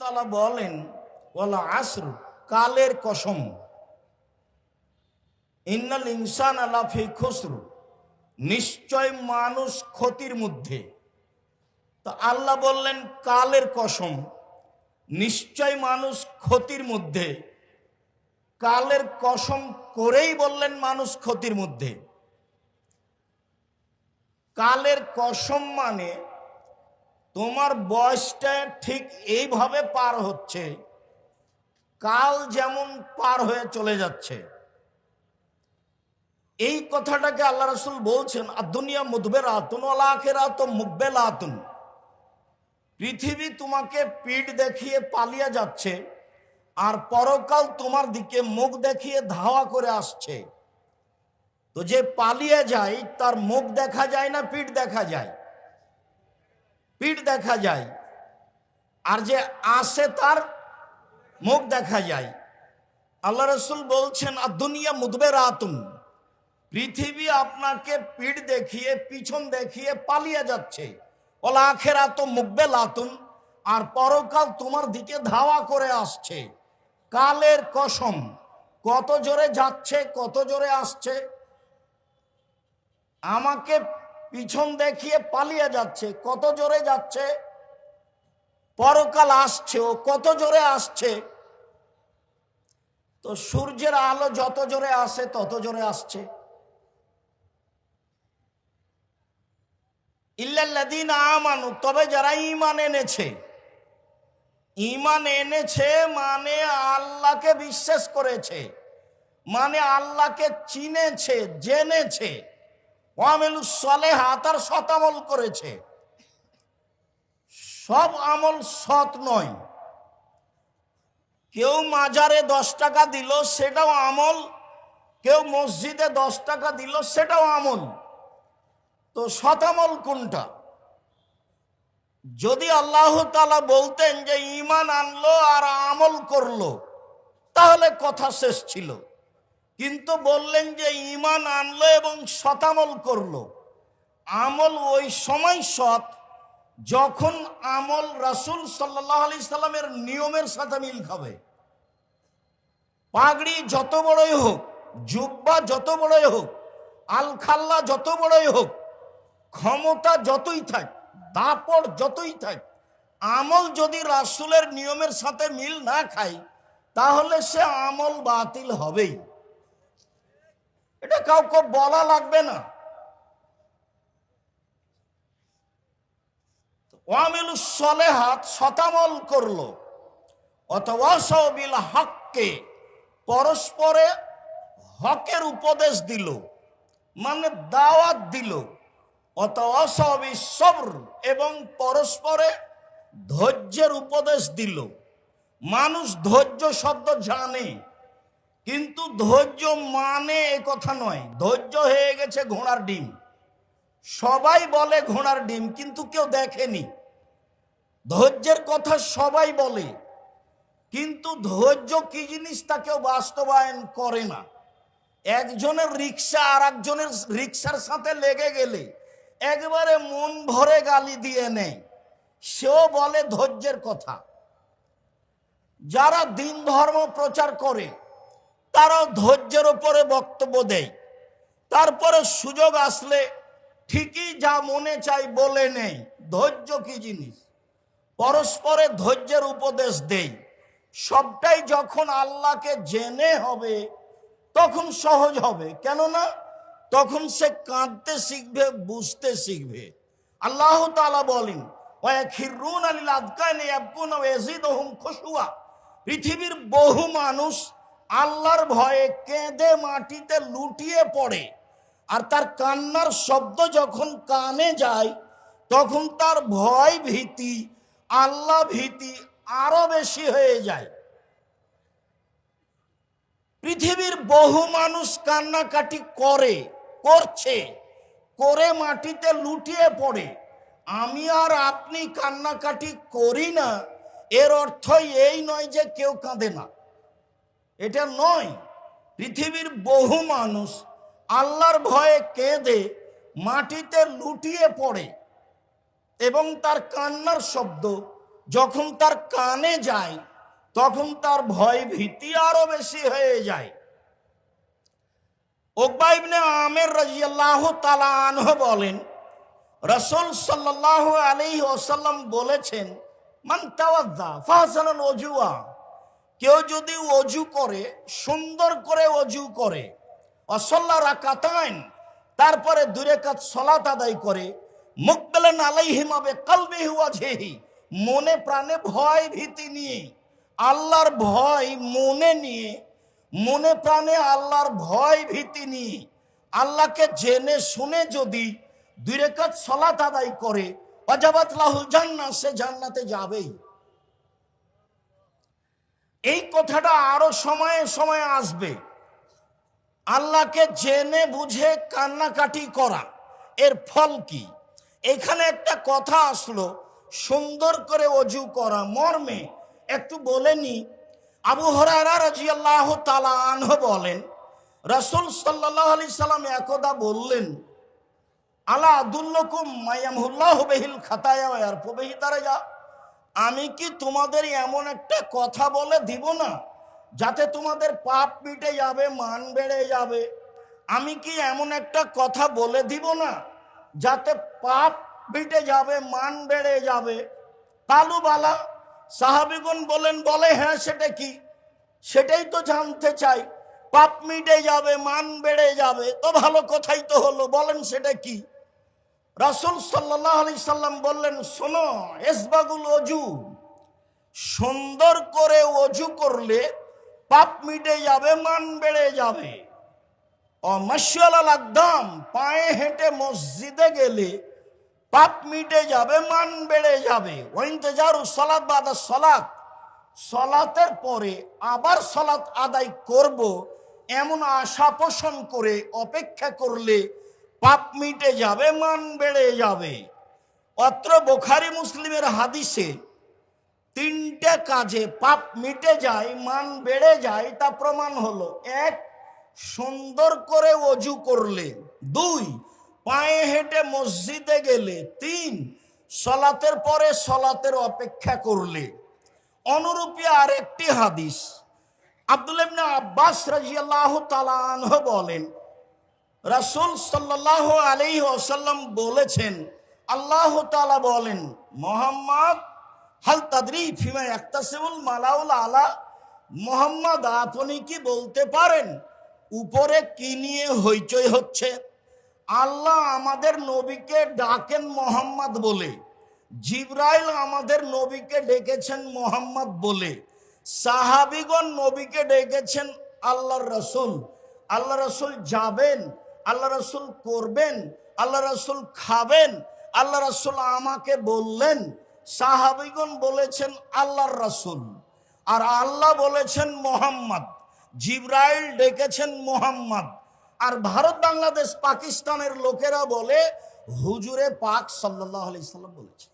তালা বলেন ওলা আসর, কালের কসম। ইন্নাল ইনসান আলাফি খসরু, নিশ্চয় মানুষ ক্ষতির মধ্যে। তো আল্লাহ বললেন, কালের কসম, নিশ্চয় মানুষ ক্ষতির মধ্যে। কালের কসম করেই বললেন, মানুষ ক্ষতির মধ্যে। কালের কসম মানে তোমার বয়সটা ঠিক এইভাবে পার হচ্ছে। কাল যেমন পার হয়ে চলে যাচ্ছে। এই কথাটাকে আল্লাহ রসুল বলছেন, আর দুনিয়া মুদবের আতুন আত মুকবেল আতুন পৃথিবী তোমাকে পিঠ দেখিয়ে পালিয়ে যাচ্ছে, আর পরকাল তোমার দিকে মুখ দেখিয়ে ধাওয়া করে আসছে। তো যে পালিয়ে যায়, তার মুখ দেখা যায় না, পিঠ দেখা যায়। পিঠ দেখা যায়। আর যে আসে তার মুখ দেখা যায়। আল্লাহ রসুল বলছেন, আর দুনিয়া মুদবের আতুন পৃথিবী আপনাকে পিঠ দেখিয়ে, পিছন দেখিয়ে পালিয়ে যাচ্ছে। ওলা আখেরা তো মুখবে লাতুন আর পরকাল তোমার দিকে ধাওয়া করে আসছে। কালের কসম, কত জোরে যাচ্ছে, কত জোরে আসছে। আমাকে পিছন দেখিয়ে পালিয়ে যাচ্ছে। কত জোরে যাচ্ছে? পরকাল আসছে ও কত জোরে আসছে? তো সূর্যের আলো যত জোরে আসে, তত জোরে আসছে। ইল্লাল্লাদিন আমানু, তবে যারা ইমান এনেছে ইমান এনেছে মানে আল্লাহকে বিশ্বাস করেছে মানে আল্লাহকে চিনেছে, জেনেছে। সলে হাতার শতামল করেছে। সব আমল সৎ নয়। কেউ মাজারে দশ টাকা দিল, সেটাও আমল। কেউ মসজিদে দশ টাকা দিল, সেটাও আমল। তো শতামল কোনটা? যদি আল্লাহ তালা বলতেন যে ইমান আনলো আর আমল করল তাহলে কথা শেষ ছিল। কিন্তু বললেন যে ইমান আনলো এবং শতামল করল। আমল ওই সময় সৎ যখন আমল রাসুল সাল্লাহ আলি সাল্লামের নিয়মের সাথে মিল খাবে। পাগড়ি যত বড়ই হোক, জুব্বা যত বড়ই হোক, আলখাল্লা যত বড়ই হোক, ক্ষমতা যতই থাক দাপড় যতই থাক, আমল যদি রাসুলের নিয়মের সাথে মিল না খায়, তাহলে সে আমল বাতিল হবেই। এটা কাউকে বলা লাগবে না। ওয়ামিল সলেহাত শতামল করল। অথবা সবিল হককে পরস্পরে হকের উপদেশ দিল মানে দাওয়াত দিল। অথবা সবই সবর এবং পরস্পরে ধৈর্যের উপদেশ দিল। মানুষ ধৈর্য শব্দ জানে। কিন্তু ধৈর্য মানে এ কথা নয়। ধৈর্য হয়ে গেছে ঘোড়ার ডিম। সবাই বলে ঘোড়ার ডিম, কিন্তু কেউ দেখেনি। ধৈর্যের কথা সবাই বলে, কিন্তু ধৈর্য কি জিনিস তা কেউ বাস্তবায়ন করে না। একজনের রিক্সা আর একজনের রিক্সার সাথে লেগে গেলে একবারে মন ভরে গালি দিয়ে নেয়। সেও বলে ধৈর্যের কথা। যারা দিন ধর্ম প্রচার করে তারাও ধৈর্যের উপরে বক্তব্য দেয়। তারপরে সুযোগ আসলে ঠিকই যা মনে চাই বলে নেই। ধৈর্য কি জিনিস? পরস্পরে ধৈর্যের উপদেশ দেই। সবটাই যখন আল্লাহকে জেনে হবে, তখন সহজ হবে। কেননা তখন সে কাঁদতে শিখবে, বুঝতে শিখবে। আল্লাহ তালা বলেন পৃথিবীর বহু মানুষ আল্লাহর ভয়ে কেঁদে মাটিতে লুটিয়ে পড়ে। আর তার কান্নার শব্দ যখন কানে যায়, তখন তার ভয় ভীতি, আল্লাহ ভীতি আরও বেশি হয়ে যায়। পৃথিবীর বহু মানুষ কান্নাকাটি করে, করছে, করে মাটিতে লুটিয়ে পড়ে। আমি আর আপনি কান্নাকাটি করি না, এর অর্থ এই নয় যে কেউ কাঁদে না। এটা নয়। পৃথিবীর বহু মানুষ আল্লাহর ভয়ে কেঁদে মাটিতে লুটিয়ে পড়ে এবং তার কান্নার শব্দ যখন তার কানে যায়, তখন তার ভয় ভীতি আরও বেশি হয়ে যায়। ওকবা ইবনে আমের রাজিয়াল্লাহ তালা আনহ বলেন, রসুল সাল্লাহ আলী ওসাল্লাম বলেছেন, মান তাওয়াদ্দা ফাহসানুল কেউ যদি অজু করে, সুন্দর করে অজু করে, অসল্লা রাকাতাইন, তারপরে দূরে কাজ সলাত আদায় করে মুকবেলেন আলাইহিমাবে কালবি হুয়া ঝেহি মনে প্রাণে ভয় ভীতি নিয়ে, আল্লাহর ভয় মনে নিয়ে, মনে প্রাণে আল্লাহর ভয় ভীতি নিয়ে, আল্লাহকে জেনে শুনে যদি দুই রেখাত সলাত আদায় করে, অজাবাত লাহুল জান্নাত সে জান্নাতে যাবেই। এই কথাটা আরও সময়ে সময়ে আসবে। আল্লাহকে জেনে বুঝে কান্নাকাটি করা, এর ফল কি? এখানে একটা কথা আসলো, সুন্দর করে অজু করা, মর্মে। একটু বলেনি আবু হরারা রাজিয়াল্লাহ তালা আনহ বলেন, রসুল সাল্লাহ আলি সাল্লাম একদা বললেন, আলা আদুল্লকুম মায়ামহুল্লাহ বেহিল খাতায়া আর পবেহি তারা যা আমি কি তোমাদের এমন একটা কথা বলে দিব না? যাতে তোমাদের পাপ মিটে যাবে, মান বেড়ে যাবে। আমি কি এমন একটা কথা বলে দিব না? যাতে পাপ মিটে যাবে, মান বেড়ে যাবে। তালু বালা সাহাবিগুন বলেন, বলে হ্যাঁ সেটা কি? সেটাই তো জানতে চাই। পাপ মিটে যাবে, মান বেড়ে যাবে। তো ভালো কথাই তো হলো, বলেন সেটা কি? রাসুল সাল্লাহ আলি সাল্লাম বললেন, শোনো, এসবাগুল অজু। সুন্দর করে অজু করলে পাপ মিটে যাবে, মান বেড়ে যাবে। অমাশাল একদম পায়ে হেঁটে মসজিদে গেলে পাপ মিটে যাবে, মান বেড়ে যাবে। ওইন্তজারু সলাৎ বাদা সলাৎ সলাতের পরে আবার সলাৎ আদায় করব, এমন আশা পোষণ করে, অপেক্ষা করলে পাপ মিটে যাবে, মান বেড়ে যাবে। অত্র বোখারি মুসলিমের হাদিসে তিনটে কাজে পাপ মিটে যায়, মান বেড়ে যায়, তা প্রমাণ হলো। এক, সুন্দর করে অজু করলে। দুই, পায়ে হেঁটে মসজিদে গেলে। তিন, সলাতের পরে সলাতের অপেক্ষা করলে। অনুরূপী আরেকটি হাদিস। আব্দুল আব্বাস রাজিয়াল্লাহ তালাহ বলেন রাসূল সাল্লাহ আলাইহি ওয়াসাল্লাম বলেছেন, আল্লাহ তালা বলেন, মোহাম্মদ, হাল তাদরি ফিমা একতাসিবুল মালাউল আলা। মোহাম্মদ, আপনি কি বলতে পারেন, উপরে কি নিয়ে হইচই হচ্ছে? আল্লাহ আমাদের নবীকে ডাকেন মোহাম্মদ বলে। জিব্রাইল আমাদের নবীকে ডেকেছেন মোহাম্মদ বলে। সাহাবিগণ নবীকে ডেকেছেন আল্লাহর রসুল। আল্লাহ রসুল যাবেন আল্লাহ রসুল করবেন, আল্লাহ রসুল খাবেন, আল্লাহ রসুল আমাকে বললেন, সাহাবিগণ বলেছেন আল্লাহর রসুল। আর আল্লাহ বলেছেন মোহাম্মদ, জিব্রাইল ডেকেছেন মোহাম্মদ। আর ভারত, বাংলাদেশ, পাকিস্তানের লোকেরা বলে, হুজুরে পাক সাল্লাহ আলি সাল্লাম বলেছে।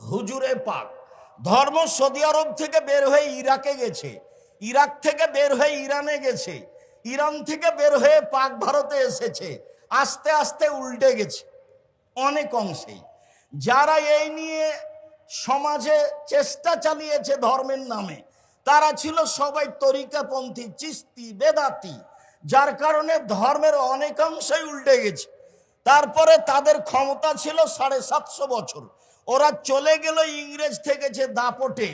হুজুরে পাক, ধর্ম সৌদি আরব থেকে বের হয়ে ইরাকে গেছে, ইরাক থেকে বের হয়ে ইরানে গেছে। ইরান থেকে বের হয়ে পাক ভারতে এসেছে। আস্তে আস্তে উল্টে গেছে। অনেক অংশেই। যারা এই নিয়ে সমাজে চেষ্টা চালিয়েছে ধর্মের নামে, তারা ছিল সবাই তরিকাপন্থী, চিস্তি, বেদাতি, যার কারণে ধর্মের অনেকাংশই উল্টে গেছে। তারপরে তাদের ক্ষমতা ছিল সাড়ে সাতশো বছর। ওরা চলে গেল ইংরেজ থেকে যে দাপটে।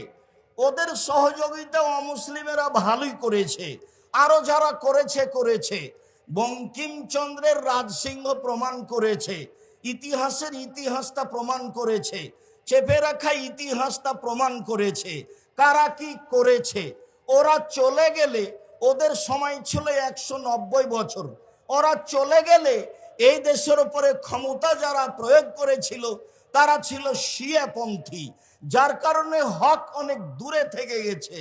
ওদের সহযোগিতা অমুসলিমেরা ভালোই করেছে। আরও যারা করেছে করেছে। বঙ্কিমচন্দ্রের রাজসিংহ প্রমাণ করেছে। ইতিহাসের ইতিহাসটা প্রমাণ করেছে। চেপে রাখা ইতিহাসটা প্রমাণ করেছে। কারা কি করেছে? ওরা চলে গেলে ওদের সময় ছিল একশো নব্বই বছর। ওরা চলে গেলে এই দেশের উপরে ক্ষমতা যারা প্রয়োগ করেছিল, তারা ছিল শিয়াপন্থী যার কারণে হক অনেক দূরে থেকে গেছে।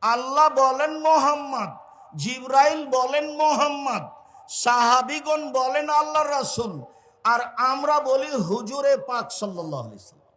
আল্লাহ বলেন মোহাম্মদ জিব্রাইল বলেন মোহাম্মদ, সাহাবিগণ বলেন আল্লাহ রাসুল, আর আমরা বলি হুজুরে পাক সাল্লাহ আলি সাল্লাম।